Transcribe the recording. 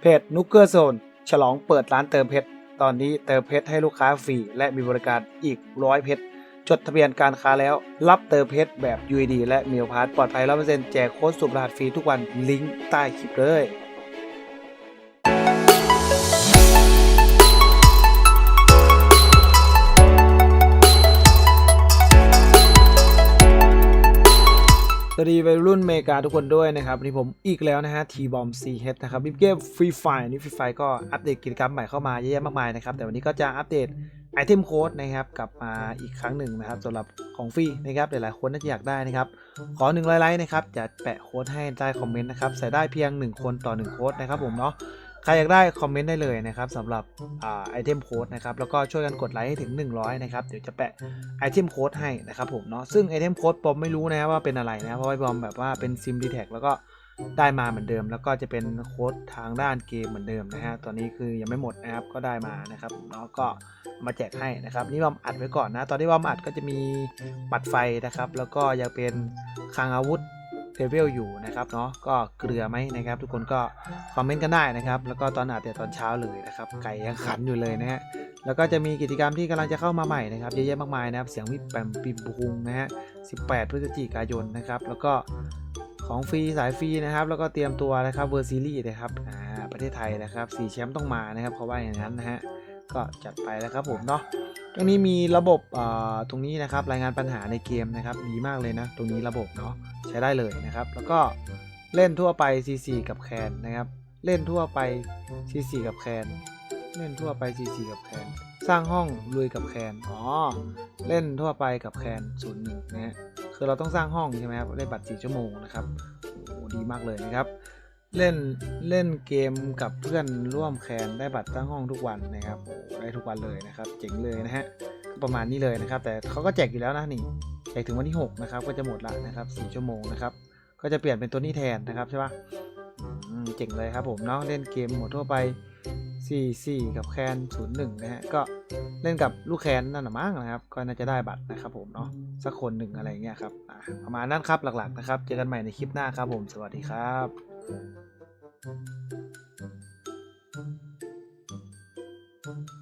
เพจนุกเกอร์โซนฉลองเปิดร้านเติมเพชร ตอนนี้เติมเพชรให้ลูกค้าฟรี และมีบริการอีกร้อยเพชร จดทะเบียนการค้าแล้ว รับเติมเพชรแบบ UED และมีพาร์ตปลอดภัยร้อเปอร์เซ็นต์แจกโค้ดสุบรหัสฟรีทุกวันลิงก์ใต้คลิปเลย วัสดีวัยรุ่นเมกาทุกคนด้วยนะครับวันนี้ผมอีกแล้วนะฮะทีบอมซีเฮดนะครับบิ๊กเกมฟรีไฟนี่ฟรีไฟก็อัปเดตกิจกรรมใหม่เข้ามาเยอะแยะมากมายนะครับ แต่วันนี้ก็จะอัปเดตไอเทมโค้ดนะครับกลับมาอีกครั้งหนึ่งนะครับสำหรับของฟรีนะครับหลายๆคนน่าจะอยากได้นะครับ ขอหนึ่งไลค์นะครับจะแปะโค้ดให้ใต้คอมเมนต์นะครับใส่ได้เพียง 1 คนต่อ 1 โค้ดนะครับผมเนาะ ใครอยากได้คอมเมนต์ได้เลยนะครับสำหรับอไอเทมโค้ดนะครับแล้วก็ช่วยกันกดไลค์ให้ถึง 100 นะครับ เดี๋ยวจะแปะไอเทมโค้ดให้นะครับผมเนาะซึ่งไอเทมโค้ดปอมไม่รู้นะว่าเป็นอะไรนะเพราะว่าปอมแบบว่าเป็นซิมดีแท็แล้วก็ได้มาเหมือนเดิม แล้วก็จะเป็นโค้ดทางด้านเกมเหมือนเดิมนะฮะตอนนี้คือยังไม่หมดนะครับก็ได้มานะครับเนาะก็มาแจกให้นะครับนี่บอมอัดไว้ก่อนนะ ตอนที่บอมอัดก็จะมีปัดไฟนะครับ แล้วก็ยังเป็นคลังอาวุธ เลเวลอยู่นะครับเนาะก็เกลือไหมนะครับ ทุกคนก็คอมเมนต์กันได้นะครับ แล้วก็ตอนอัดเดี๋ยวตอนเช้าเลยนะครับไก่ยังขันอยู่เลยนะฮะแล้วก็จะมีกิจกรรมที่กำลังจะเข้ามาใหม่นะครับเยอะแยะมากมายนะครับ เสียงวิบแปมปิมบุงนะฮะ18 พฤศจิกายนนะครับ แล้วก็ของฟรีสายฟรีนะครับ แล้วก็เตรียมตัวนะครับเวอร์ซีรีส์นะครับอ่าประเทศไทยนะครับสี่แชมป์ต้องมานะครับเขาว่าอย่างนั้นนะฮะ ก็จัดไปแล้วครับผมเนาะตรงนี้มีระบบอ่าตรงนี้นะครับรายงานปัญหาในเกมนะครับดีมากเลยนะ ตรงนี้ระบบเนาะใช้ได้เลยนะครับ แล้วก็เล่นทั่วไป CC กับแคนนะครับ เล่นทั่วไป CC กับแคนเล่นทั่วไป CC กับแคนสร้างห้องลุยกับแคนอ๋อเล่นทั่วไปกับแคนศูนย์หนึ่งนะฮะคือเราต้องสร้างห้องใช่ไหมครับได้บัตร4ชั่วโมงนะครับโอ้โหดีมากเลยนะครับ เล่นเล่นเกมกับเพื่อนร่วมแคนได้บัตรตั้งห้องทุกวันนะครับโอ้ได้ทุกวันเลยนะครับ เจ๋งเลยนะฮะประมาณนี้เลยนะครับ แต่เขาก็แจกอยู่แล้วนะนี่แจกถึงวันที่6นะครับก็จะหมดละนะครับ4ชั่วโมงนะครับก็จะเปลี่ยนเป็นตัวนี้แทนนะครับใช่ปะอืมเจ๋งเลยครับผมเนาะเล่นเกมหมดทั่วไป 4 4 กับแคน0 1นะฮะก็เล่นกับลูกแคนนั่นน่ะมั้งนะครับ ก็น่าจะได้บัตรนะครับผมเนาะสักคนหนึ่งอะไรเงี้ยครับประมาณนั้นครับหลักๆนะครับ เจอกันใหม่ในคลิปหน้าครับผมสวัสดีครับ Thank you.